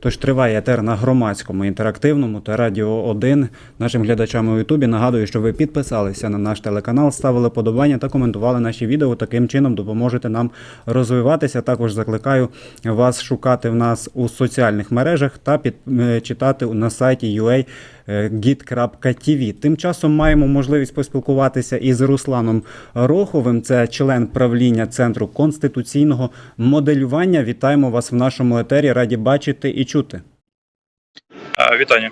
Тож триває етер на громадському інтерактивному та радіо 1. Нашим глядачам у Ютубі нагадую, що ви підписалися на наш телеканал, ставили подобання та коментували наші відео. Таким чином допоможете нам розвиватися. Також закликаю вас шукати в нас у соціальних мережах та під, е, читати на сайті UA git.tv. Тим часом маємо можливість поспілкуватися із Русланом Роховим. Це член правління Центру конституційного моделювання. Вітаємо вас в нашому етері. Раді бачити і чути. Вітання.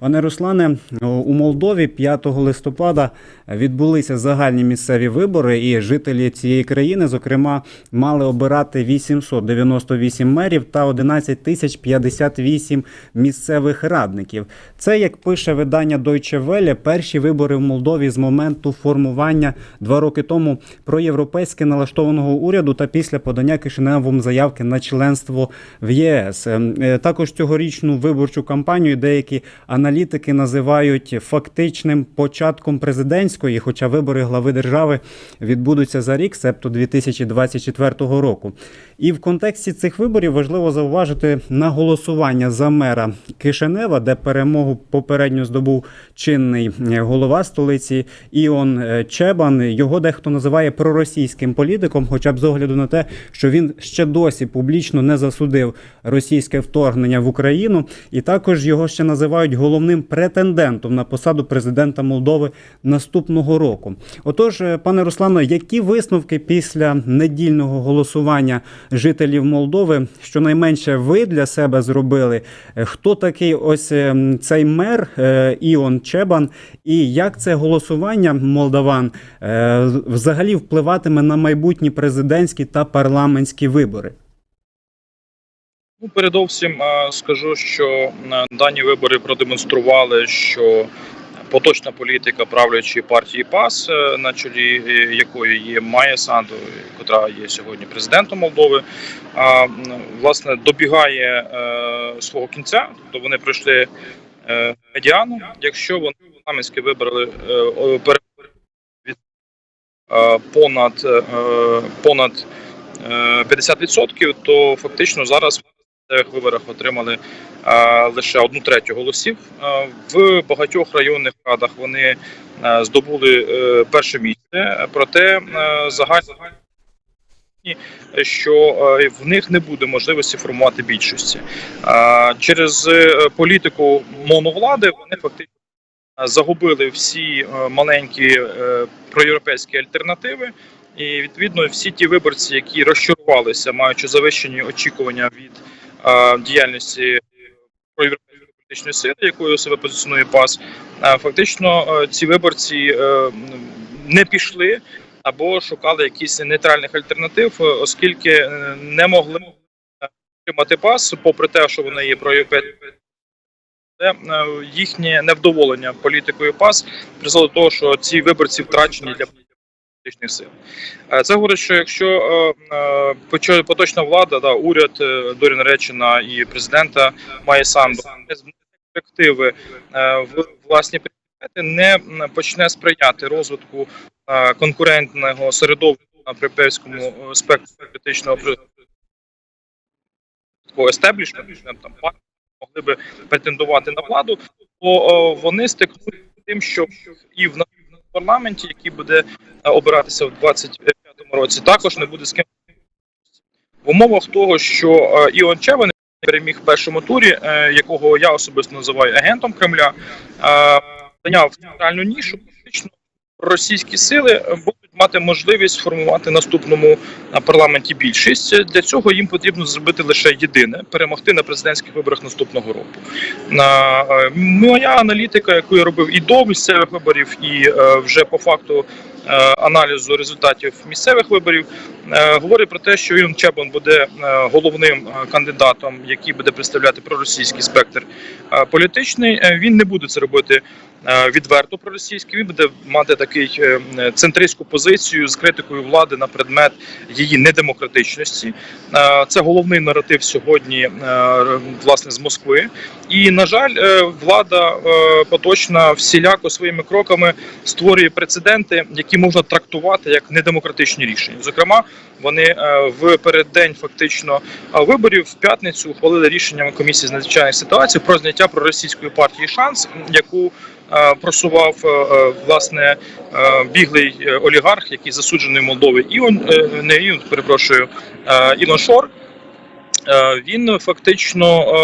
Пане Руслане, у Молдові 5 листопада відбулися загальні місцеві вибори, і жителі цієї країни, зокрема, мали обирати 898 мерів та 11 тисяч 58 місцевих радників. Це, як пише видання Deutsche Welle, перші вибори в Молдові з моменту формування два роки тому проєвропейськи налаштованого уряду та після подання Кишиневом заявки на членство в ЄС. Е, Також цьогорічну виборчу кампанію деякі аналітики називають фактичним початком президентської, хоча вибори глави держави відбудуться за рік, себто 2024 року. І в контексті цих виборів важливо зауважити на голосування за мера Кишинева, де перемогу попередньо здобув чинний е, голова столиці Іон е, Чебан. Його дехто називає проросійським політиком, хоча б з огляду на те, що він ще досі публічно не засудив російське вторгнення в Україну, і також його ще називають головним претендентом на посаду президента Молдови наступного року. Отож, е, пане Руслано, які висновки після недільного голосування жителів Молдови, щонайменше ви для себе зробили? Е, Хто такий ось е, цей мер Іон Чебан, і як це голосування молдаван взагалі впливатиме на майбутні президентські та парламентські вибори? Ну, передовсім е, скажу, що е, дані вибори продемонстрували, що поточна політика правлячої партії ПАС, е, на чолі якої є Майя Санду, яка є сьогодні президентом Молдови, власне добігає свого кінця. Тобто вони пройшли медіану. Якщо вони парламентські вибрали від понад понад е, 50%, то фактично зараз виборах отримали е, лише одну третю голосів. Е, В багатьох районних радах вони е, здобули е, перше місце, проте загально що в них не буде можливості формувати більшості Е, через е, політику моновлади. Вони фактично загубили всі маленькі е, проєвропейські альтернативи. І відповідно всі ті виборці, які розчарувалися, маючи завищені очікування від діяльності проєвропейської політичної сили, якою себе позиціонує ПАС, е, фактично е, ці виборці е, не пішли або шукали якісь нейтральних альтернатив, е, оскільки е, не могли отримати ПАС, попри те, що вони є е, їхнє невдоволення політикою ПАС призвело до того, що ці виборці втрачені для політичних сил. Е, Це говорить, що якщо е, е, поточна влада, да, уряд Доріна Речина і президента має з перспективи в власні пріоритети, не почне сприяти розвитку конкурентного середовища на європейському е, спектрі політичного естеблішменту, там могли би претендувати на владу, то вони стикнуть тим, що і в парламенті, який буде е, обиратися в 25-му році, також не буде з ким в умовах того, що е, Іон Чевен переміг в першому турі, е, якого я особисто називаю агентом Кремля, зайняв центральну нішу. Фактично російські сили е, будуть мати можливість формувати наступному на парламенті більшість. Для цього їм потрібно зробити лише єдине перемогти на президентських виборах наступного року. Е, моя аналітика, яку я робив і до місцевих виборів, і е, вже по факту е, аналізу результатів місцевих виборів, е, говорить про те, що Ірон Чебан буде е, головним е, кандидатом, який буде представляти проросійський спектр е, політичний. Е, Він не буде це робити е, відверто проросійський. Він буде мати такий е, центристську позицію з критикою влади на предмет її недемократичності. Е, Це головний наратив сьогодні е, власне з Москви. І на жаль, е, влада е, поточна всіляко своїми кроками створює прецеденти, які які можна трактувати як недемократичні рішення. Зокрема, вони е, в переддень фактично е, виборів в п'ятницю ухвалили рішення комісії з надзвичайних ситуацій про зняття проросійської партії шанс, яку е, просував власне біглий олігарх, який засуджений в Молдові. Іон не Іон, перепрошую, Ілон Шор. Е, Він фактично е,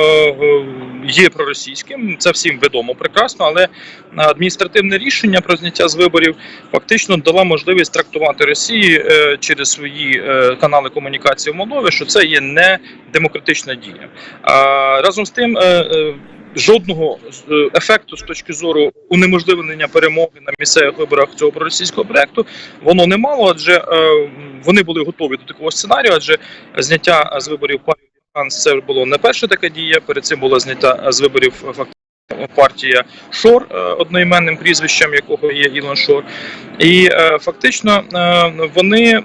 е, є проросійським, це всім відомо прекрасно, але адміністративне рішення про зняття з виборів фактично дала можливість трактувати Росії е, через свої е, канали комунікації в Молдові, що це є не демократична дія. Разом з тим. е, е, Жодного е, ефекту з точки зору унеможливлення перемоги на місцевих виборах цього проросійського проекту воно не мало, адже е, вони були готові до такого сценарію, адже зняття з виборів Шанс це було не перша така дія. Перед цим була знята з виборів фактично партія Шор, е, одноіменним прізвищем якого є Ілон Шор. І е, фактично е, вони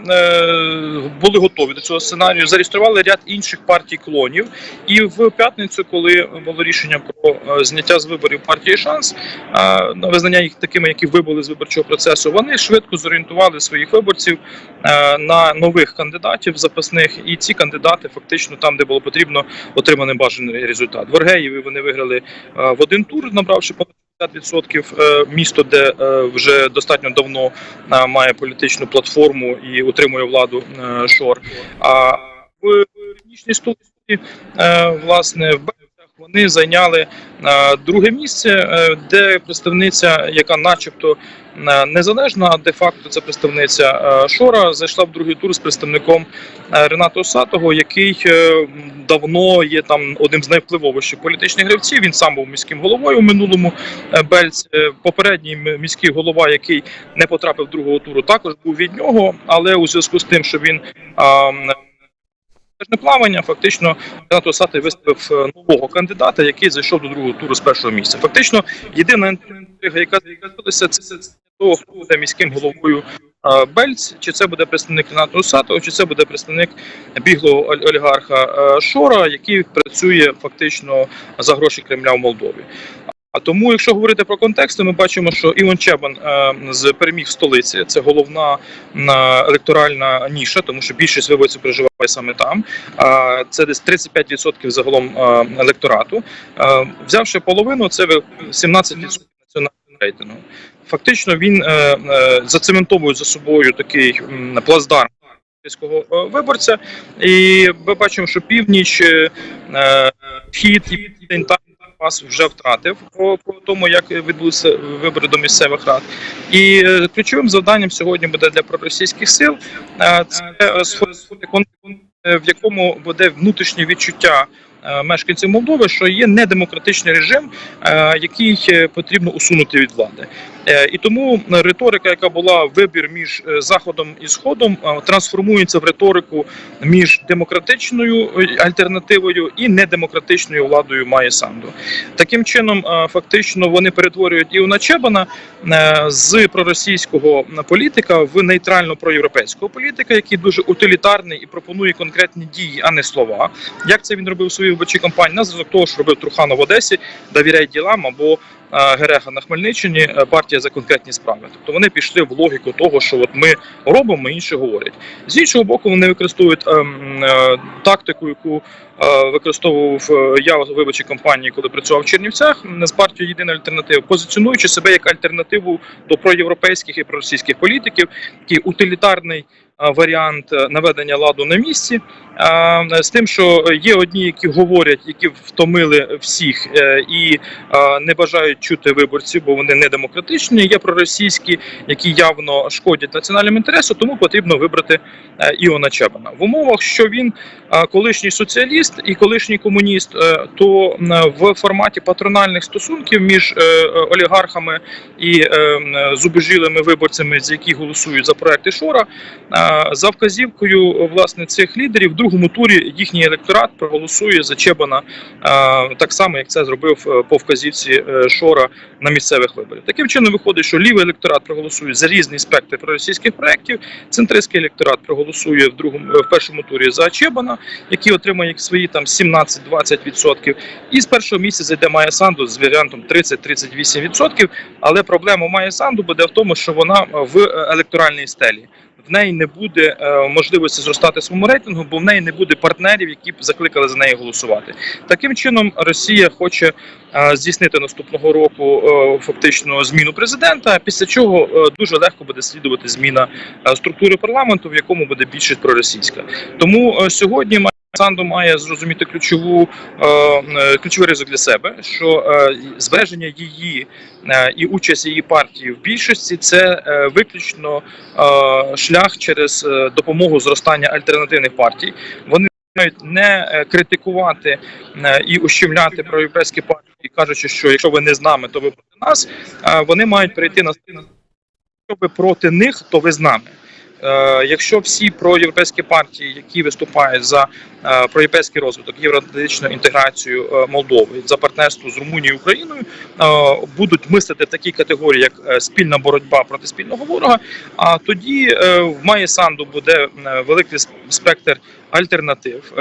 були готові до цього сценарію, зареєстрували ряд інших партій клонів. І в п'ятницю, коли було рішення про зняття з виборів партії шанс, на визнання їх такими, які вибули з виборчого процесу, вони швидко зорієнтували своїх виборців на нових кандидатів запасних, і ці кандидати фактично там, де було потрібно, отримали бажаний результат. В Оргеєві вони виграли в один тур, набравши понад 50% е, місто, де е, вже достатньо давно е, має політичну платформу і утримує владу Шор. А в північній столиці, власне, в вони зайняли е, друге місце, е, де представниця, яка, начебто, е, незалежна, а де-факто це представниця Шора, зайшла в другий тур з представником Рената Осатого, який давно є там одним з найвпливовіших політичних гравців. Він сам був міським головою у минулому Бельць. Попередній міський голова, який не потрапив другого туру, також був від нього. Але у зв'язку з тим, що він плавання фактично Ренат Осатий виставив е, нового кандидата, який зайшов до другого туру з першого місця. Фактично, єдина інтрига, яка з'явилася, це, того, хто буде міським головою е, Бельць, чи це буде представник Рената Осатого, чи це буде представник біглого олігарха е, Шора, який працює фактично за гроші Кремля в Молдові. А тому, якщо говорити про контексти, ми бачимо, що Іван Чебан е, з переміг в столиці. Це головна електоральна ніша, тому що більшість виборців проживає саме там. Це десь 35% загалом е, електорату. Е, Взявши половину, це 17% національного рейтингу. Фактично він зацементовує за собою такий плацдарм е, виборця, і ми бачимо, що північ, схід і південь там вас вже втратив по, по тому, як відбулися вибори до місцевих рад. І е, ключовим завданням сьогодні буде для проросійських сил е, це в якому буде внутрішнє відчуття. Е, Мешканців Молдови, що є недемократичний режим, е, який е, потрібно усунути від влади, і тому риторика, яка була вибір між заходом і сходом, трансформується в риторику між демократичною альтернативою і недемократичною владою Майї Санду. Таким чином, фактично, вони перетворюють Іона Чебана з проросійського політика в нейтрально проєвропейського політика, який дуже утилітарний і пропонує конкретні дії, а не слова. Як це він робив у своїй виборчій кампанії? На зв'язок того, що робив Труханов в Одесі, довіряй ділам або е, Герега на Хмельниччині, е, партія за конкретні справи. Тобто вони пішли в логіку того, що от ми робимо, інші говорять. З іншого боку, вони використовують ем, е, тактику, яку е, використовував е, я у виборчій кампанії, коли працював в Чернівцях з партією Єдина альтернатива, позиціонуючи себе як альтернативу до проєвропейських і проросійських політиків, такий утилітарний. Варіант е, наведення ладу на місці е, з тим, що є одні, які говорять, які втомили всіх е, і не бажають чути виборців, бо вони не демократичні. Є проросійські, які явно шкодять національним інтересам, тому потрібно вибрати Іона Чебана в умовах, що він колишній соціаліст і колишній комуніст, е, то в форматі патрональних стосунків між е, олігархами і е, зубожілими виборцями, з які голосують за проекти Шора, за вказівкою власне цих лідерів в другому турі їхній електорат проголосує за Чебана так само, як це зробив по вказівці Шора на місцевих виборах. Таким чином виходить, що лівий електорат проголосує за різний спектр проросійських проєктів, центристський електорат проголосує в другому в першому турі за Чебана, який отримає свої там 17-20%. І з першого місяця зайде Майя Санду з варіантом 30-38%. Але проблема Майя Санду буде в тому, що вона в е, електоральній стелі. Неї не буде е, можливості зростати своєму рейтингу, бо в неї не буде партнерів, які б закликали за неї голосувати. Таким чином, Росія хоче е, здійснити наступного року е, фактично зміну президента. Після чого дуже легко буде слідувати зміна структури парламенту, в якому буде більшість проросійська. Тому сьогодні Санду має зрозуміти ключову е, е, ключовий ризик для себе, що е, збереження її і участь її партії в більшості це виключно шлях через допомогу зростання альтернативних партій. Вони мають не критикувати і ущемляти проєвропейські партії, кажучи, що якщо ви не з нами, то ви проти нас. Вони мають перейти на якщо ви проти них, то ви з нами. Е, Якщо всі проєвропейські партії, які виступають за е, проєвропейський розвиток, євроатлантичну інтеграцію е, Молдови за партнерство з Румунією і Україною, будуть мислити в такій категорії, як спільна боротьба проти спільного ворога, а тоді в Майі Санду буде великий спектр альтернатив.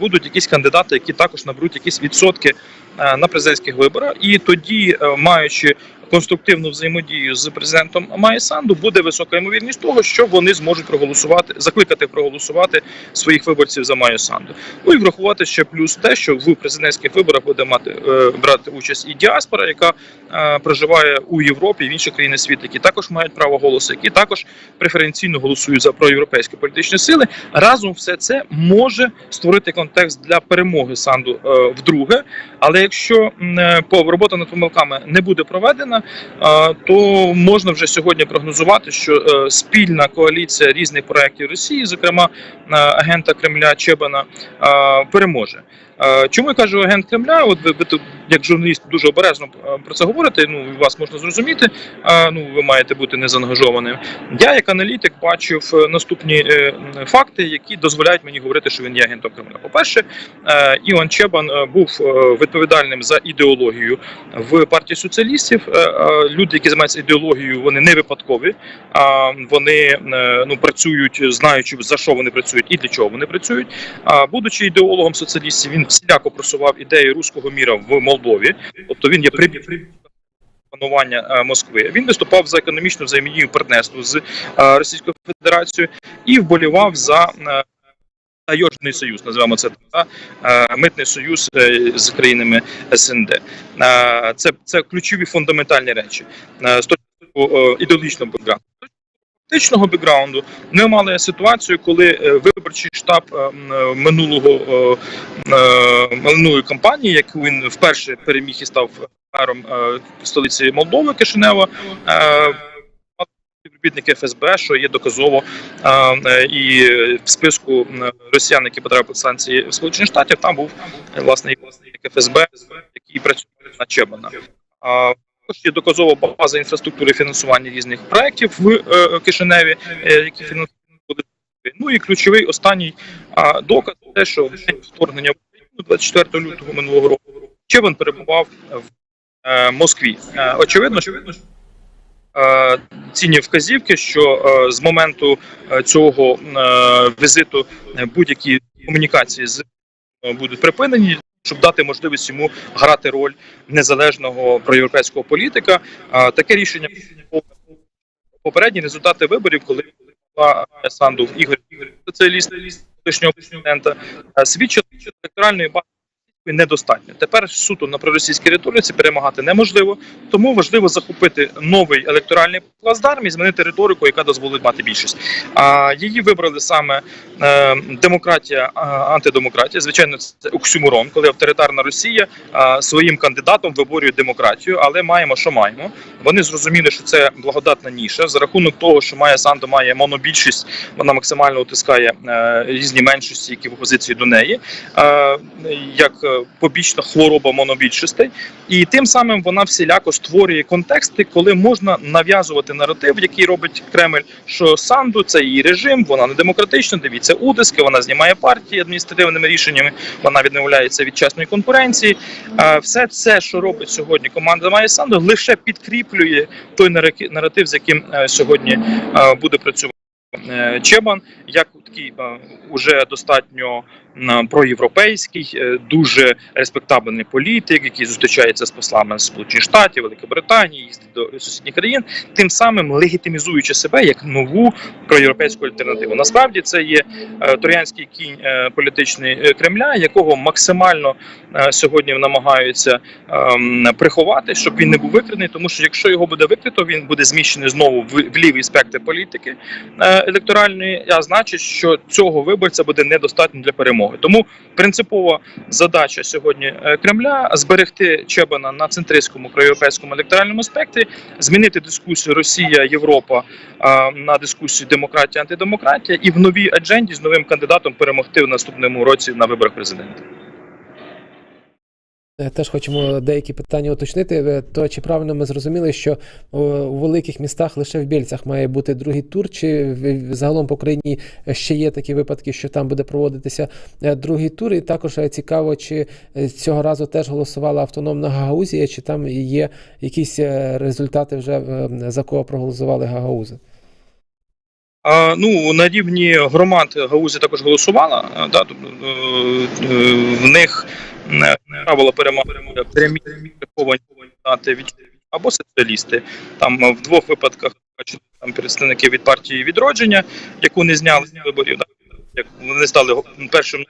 Будуть якісь кандидати, які також наберуть якісь відсотки на президентських виборах, і тоді, е, маючи конструктивну взаємодію з президентом Майя Санду, буде висока ймовірність того, що вони зможуть проголосувати, закликати проголосувати своїх виборців за Майю Санду. Ну і врахувати ще плюс те, що в президентських виборах буде мати е, брати участь і діаспора, яка е, проживає у Європі і в інших країнах світу, які також мають право голосу, які також преференційно голосують за проєвропейські політичні сили. Разом все це може створити контекст для перемоги Санду е, вдруге. Але якщо е, робота над помилками не буде проведена, то можна вже сьогодні прогнозувати, що е, спільна коаліція різних проєктів Росії, зокрема е, агента Кремля Чебана, переможе. Чому я кажу агент Кремля? От ви, як журналіст, дуже обережно е, про це говорите. Ну вас можна зрозуміти. е, Ну ви маєте бути незаангажованим. Я, як аналітик, бачив е, наступні е, факти, які дозволяють мені говорити, що він є агентом Кремля. По перше, Іван Чебан був відповідальним за ідеологію в партії соціалістів. Люди, які займаються ідеологією, вони не випадкові. А вони ну працюють, знаючи за що вони працюють і для чого вони працюють. А будучи ідеологом соціалістів, він всіляко просував ідеї руського міра в Молдові. Тобто він є прибіг панування е, Москви. Він виступав за економічну взаємодію партнерство з е, Російською Федерацією і вболівав за е, Таєжний союз, називаємо це так, е, митний союз з країнами СНД. Це, це ключові фундаментальні речі з точки зору ідеологічного бекграунду. Практичного бекграунду ми мали ситуацію, коли е, виборчий штаб е, е, минулого минулої кампанії, яку він вперше переміг і став мером столиці Молдови Кишинева. Співробітники ФСБ, що є доказово і в списку росіян, які потрапили санкції в Сполучені Штатів, там був власне і ФСБ, який працює на Чебана. Є доказова база інфраструктури фінансування різних проєктів в е, Кишиневі, е, які фінансують. Ну і ключовий останній доказ те, що в день вторгнення Україну 24 лютого минулого року Чебан перебував в е, Москві. Очевидно, що цінні вказівки, що з моменту цього візиту будь-які комунікації з будуть припинені. Щоб дати можливість йому грати роль незалежного проєвропейського політика, таке рішення попередні результати виборів, коли була Санду Ігор Ігор, соціаліст колишнього президента, е, свідчили, електоральної бази недостатньо. Тепер суто на проросійській риториці перемагати неможливо, тому важливо захопити новий електоральний плацдарм і змінити риторику, яка дозволить мати більшість. А її вибрали саме е, демократія, антидемократія. Звичайно, це оксюморон, коли авторитарна Росія своїм кандидатом виборює демократію, але маємо, що маємо. Вони зрозуміли, що це благодатна ніша за рахунок того, що Майя Санду має монобільшість, вона максимально утискає е, різні меншості, які в опозиції до неї, е, як побічна хвороба монобільшостей, і тим самим вона всіляко створює контексти, коли можна нав'язувати наратив, який робить Кремль, що Санду це її режим, вона не демократична. Дивіться утиски, вона знімає партії адміністративними рішеннями, вона відмовляється від чесної конкуренції. Все це, що робить сьогодні команда Майя Санду, лише підкріплює той наратив, з яким е, сьогодні е, буде працювати. е, Чебан як такий е, уже достатньо проєвропейський, е, дуже респектабельний політик, який зустрічається з послами Сполучених Штатів, Великобританії, їздить до сусідніх країн, тим самим легітимізуючи себе як нову проєвропейську альтернативу. Насправді це є е, троянський кінь політичний Кремля, якого максимально сьогодні намагаються ем, приховати, щоб він не був викриний, тому що якщо його буде викрито, він буде зміщений знову в, лівий спектр політики електоральної, а значить, що цього виборця буде недостатньо для перемоги. Тому принципова задача сьогодні е, Кремля зберегти Чебана на центристському проєвропейському електоральному спектрі, змінити дискусію Росія, Європа е, на дискусію демократія, антидемократія, і в новій адженді з новим кандидатом перемогти в наступному році на виборах президента. Е, Теж хочемо деякі питання уточнити. Е, То чи правильно ми зрозуміли, що у великих містах лише в Більцях має бути другий тур, чи загалом по країні ще є такі випадки, що там буде проводитися е, другий тур? І також е, цікаво, чи е, цього разу теж голосувала автономна Гагаузія, чи там є якісь е, результати вже е, за кого проголосували Гагаузи? А, ну на рівні громад Гаузі також голосувала. Да, тобто, е, е, в них правила перемоги прямі приховані кандидати від або соціалісти. Там е, в двох випадках там представники від партії відродження, яку не зняли з виборів. Як вони стали першим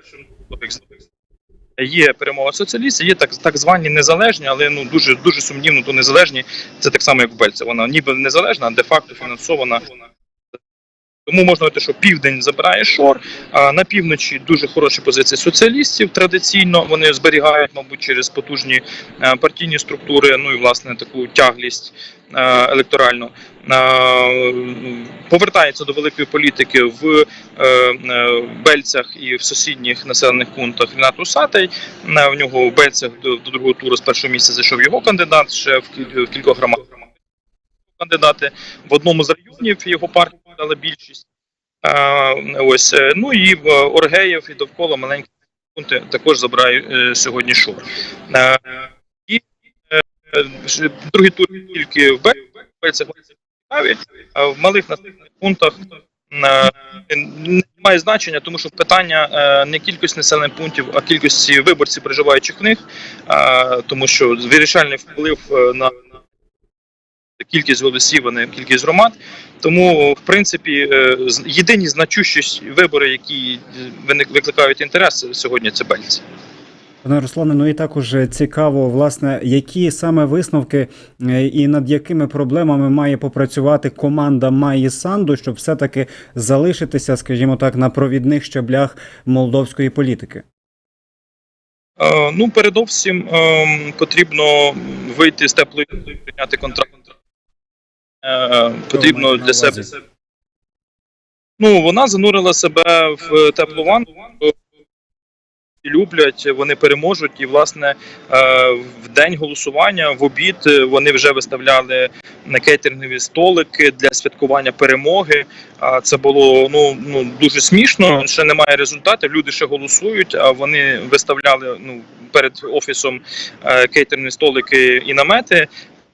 Є перемога соціалістів, є так, так звані незалежні, але ну дуже дуже сумнівно, то незалежні. Це так само, як в Бельці. Вона ніби незалежна, а де-факто фінансована тому можна говорити, що південь забирає шор, а на півночі дуже хороші позиції соціалістів. Традиційно вони зберігають, мабуть, через потужні е, партійні структури, ну і власне таку тяглість е, електоральну. Е, Повертається до великої політики в Бельцях і в сусідніх населених пунктах Рінат Усатий. В нього в Бельцях до, до другого туру з першого місця зайшов його кандидат ще в кількох громадах кандидати в одному з районів його партія дала більшість. Ось е, ну і в Оргеєв і довкола маленькі пункти також забирає е, сьогодні шор. Е, і е, другий тур тільки в Бельцях а в малих населених пунктах е, не має значення, тому що питання не кількості населених пунктів, а кількості виборців, проживаючих в них, тому що вирішальний вплив на кількість голосів, а не кількість громад. Тому, в принципі, е, єдині значущі вибори, які е, викликають інтерес сьогодні, це Бельці. Пане Руслане, ну і також цікаво, власне, які саме висновки е, і над якими проблемами має попрацювати команда Майї Санду, щоб все-таки залишитися, скажімо так, на провідних щаблях молдовської політики. Ну, передовсім ем, потрібно вийти з теплої прийняти контракт. Е, Потрібно для себе. Ну, вона занурила себе в теплу ванну. Люблять, вони переможуть, і власне е, в день голосування в обід е, вони вже виставляли на кейтерингові столики для святкування перемоги. А це було ну ну дуже смішно. Ще немає результатів. Люди ще голосують. А вони виставляли ну перед офісом кейтерні столики і намети.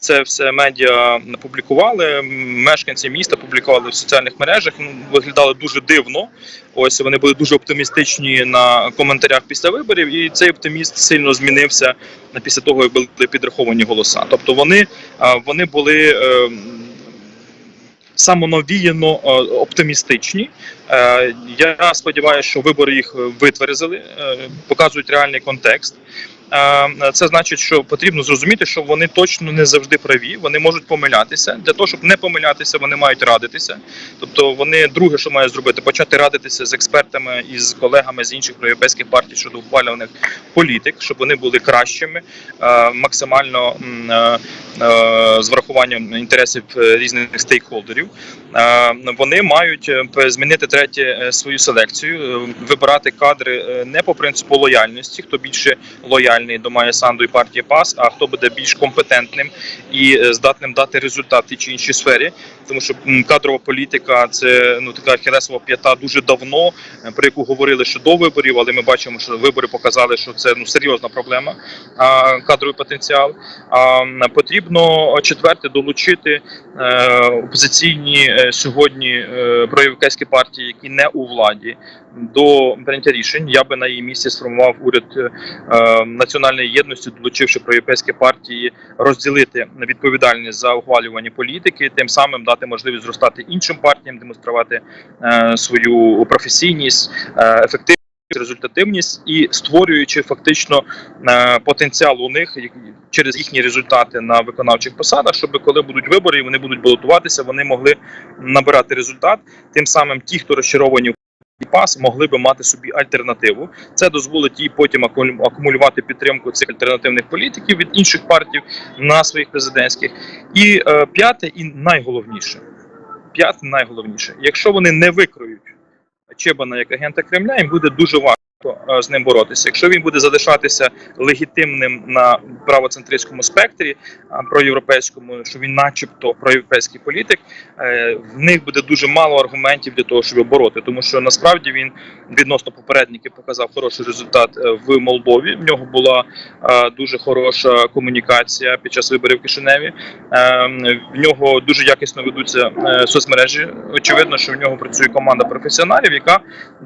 Це все медіа публікували. Мешканці міста публікували в соціальних мережах. Ну, виглядало дуже дивно. Ось вони були дуже оптимістичні на коментарях після виборів, і цей оптиміст сильно змінився після того, як були підраховані голоса. Тобто вони, вони були. е, Самонавіяно е, оптимістичні. Е, Я сподіваюся, що вибори їх витверзили, показують реальний контекст. Це значить, що потрібно зрозуміти, що вони точно не завжди праві. Вони можуть помилятися. Для того, щоб не помилятися, вони мають радитися. Тобто, вони друге, що мають зробити, почати радитися з експертами і з колегами з інших європейських партій щодо ухвалюваних політик, щоб вони були кращими, е, максимально е, е, з врахуванням інтересів різних стейкхолдерів. Вони мають змінити третє свою селекцію, вибирати кадри не по принципу лояльності, хто більше лояльний. Лояльний до Майя Санду і партії ПАС, а хто буде більш компетентним і е, здатним дати результат в тій чи іншій сфері, тому що кадрова політика це ну така хересова п'ята дуже давно, е, про яку говорили ще до виборів, але ми бачимо, що вибори показали, що це ну серйозна проблема. А кадровий потенціал. А потрібно четверте долучити е, опозиційні сьогодні проєвропейські партії, які не у владі, до прийняття рішень. Я би на її місці сформував уряд е, національної єдності, долучивши проєвропейські партії, розділити відповідальність за ухвалювання політики, тим самим дати можливість зростати іншим партіям, демонструвати е, свою професійність, е, ефективність. Результативність і створюючи фактично потенціал у них через їхні результати на виконавчих посадах, щоб коли будуть вибори, вони будуть балотуватися, вони могли набирати результат. Тим самим ті, хто розчаровані пас, могли би мати собі альтернативу. Це дозволить їй потім акумулю- акумулювати підтримку цих альтернативних політиків від інших партій на своїх президентських. І е, п'яте, і найголовніше, п'яте найголовніше, якщо вони не викроють Чебана як агента Кремля, їм буде дуже важко з ним боротися. Якщо він буде залишатися легітимним на правоцентристському спектрі, проєвропейському, що він, начебто, проєвропейський політик, е, в них буде дуже мало аргументів для того, щоб його бороти, тому що насправді він відносно попередників показав хороший результат е, в Молдові. В нього була е, дуже хороша комунікація під час виборів в Кишиневі. Е, В нього дуже якісно ведуться е, соцмережі. Очевидно, що в нього працює команда професіоналів, яка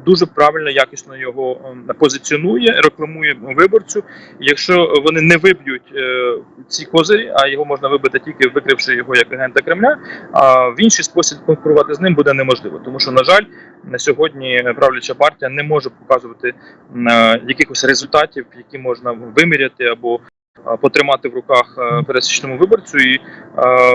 дуже правильно, якісно його е, позиціонує, рекламує виборцю. Якщо вони не виб'ють е, ці козирі, а його можна вибити тільки викривши його як агента Кремля, а в інший спосіб конкурувати з ним буде неможливо, тому що на жаль, на сьогодні правляча партія не може показувати е, якихось результатів, які можна виміряти або е, потримати в руках е, пересічному виборцю, і е,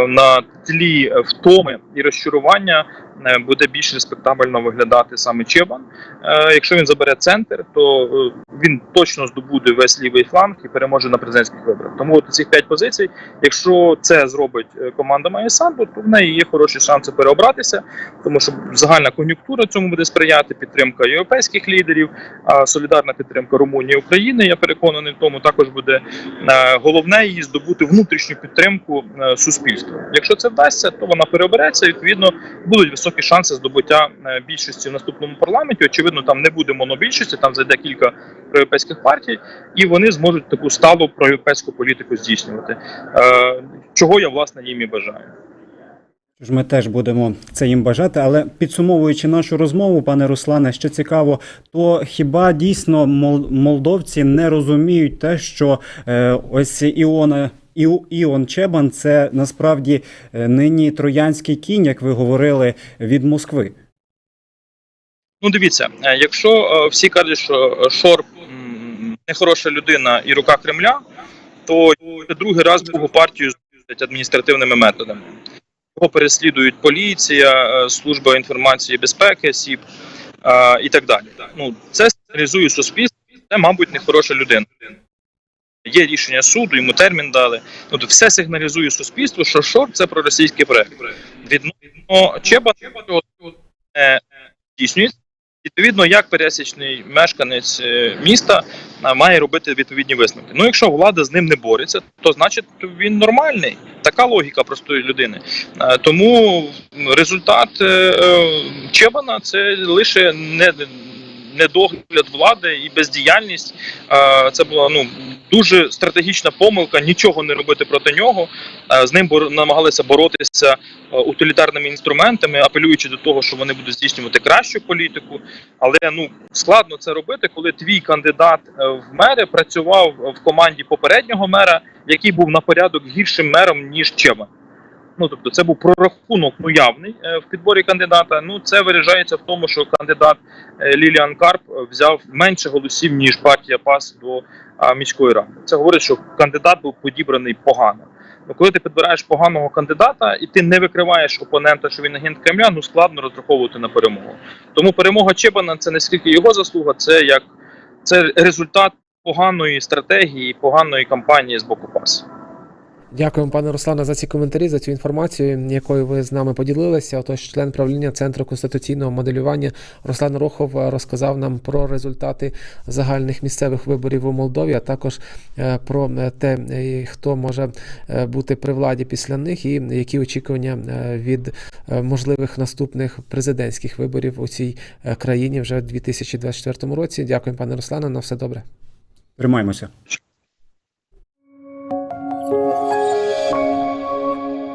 на тлі втоми і розчарування е, буде більш респектабельно виглядати саме Чебан. Е, Якщо він забере центр, то е, він точно здобуде весь лівий фланг і переможе на президентських виборах. Тому от цих п'ять позицій, якщо це зробить е, команда Санду, то в неї є хороші шанси переобратися, тому що загальна кон'юнктура цьому буде сприяти, підтримка європейських лідерів, а солідарна підтримка Румунії України. Я переконаний в тому, також буде е, головне її здобути внутрішню підтримку е, суспільства. Якщо це вдасться, то вона переобереться. Відповідно, будуть високі шанси здобуття е, більшості в наступному парламенті. Очевидно, там не буде монобільшості, там зайде кілька проєвропейських партій, і вони зможуть таку сталу проєвропейську політику здійснювати. Е, Чого я власне їм і бажаю. Ми теж будемо це їм бажати, але підсумовуючи нашу розмову, пане Руслане, що цікаво, то хіба дійсно мол- молдовці не розуміють те, що е, ось Іона. Іу- Іон Чебан це насправді е, нині троянський кінь, як ви говорили, від Москви. Ну, дивіться, е, якщо е, всі кажуть, що Шор нехороша людина і рука Кремля, то другий раз другу партію зустрічать адміністративними методами. Його переслідують поліція, служба інформації і безпеки, СІП і так далі. Ну, це сигналізує суспільство, це, мабуть, нехороша людина. Є рішення суду, йому термін дали. Ну, то все сигналізує суспільству, що Шор це проросійський проект. Відносно Чеба не здійснюється. Відповідно, як пересічний мешканець е, міста має робити відповідні висновки. Ну, якщо влада з ним не бореться, то значить він нормальний. Така логіка простої людини. Е, Тому результат е, е, Чебана це лише не. Недогляд влади і бездіяльність Е, це була ну дуже стратегічна помилка. Нічого не робити проти нього. Е, З ним намагалися боротися е, утилітарними інструментами, апелюючи до того, що вони будуть здійснювати кращу політику. Але ну складно це робити, коли твій кандидат в мери працював в команді попереднього мера, який був на порядок гіршим мером ніж Чеба. Ну тобто, це був прорахунок ну явний е, в підборі кандидата. Ну це виражається в тому, що кандидат е, Ліліан Карп е, взяв менше голосів ніж партія ПАС до міської ради. Це говорить, що кандидат був підібраний погано. Ну, коли ти підбираєш поганого кандидата і ти не викриваєш опонента, що він агент Кремля, ну складно розраховувати на перемогу. Тому перемога Чебана це не скільки його заслуга, це як це результат поганої стратегії, поганої кампанії з боку ПАС. Дякуємо, пане Руслане, за ці коментарі, за цю інформацію, якою ви з нами поділилися. Отож, член правління Центру конституційного моделювання Руслан Рохов е, розказав нам про результати загальних місцевих виборів у Молдові, а також е, про е, те, е, хто може бути при владі після них, і які очікування від можливих наступних президентських виборів у цій країні вже в 2024 році. Дякуємо, пане Руслане. На все добре. Тримаємося.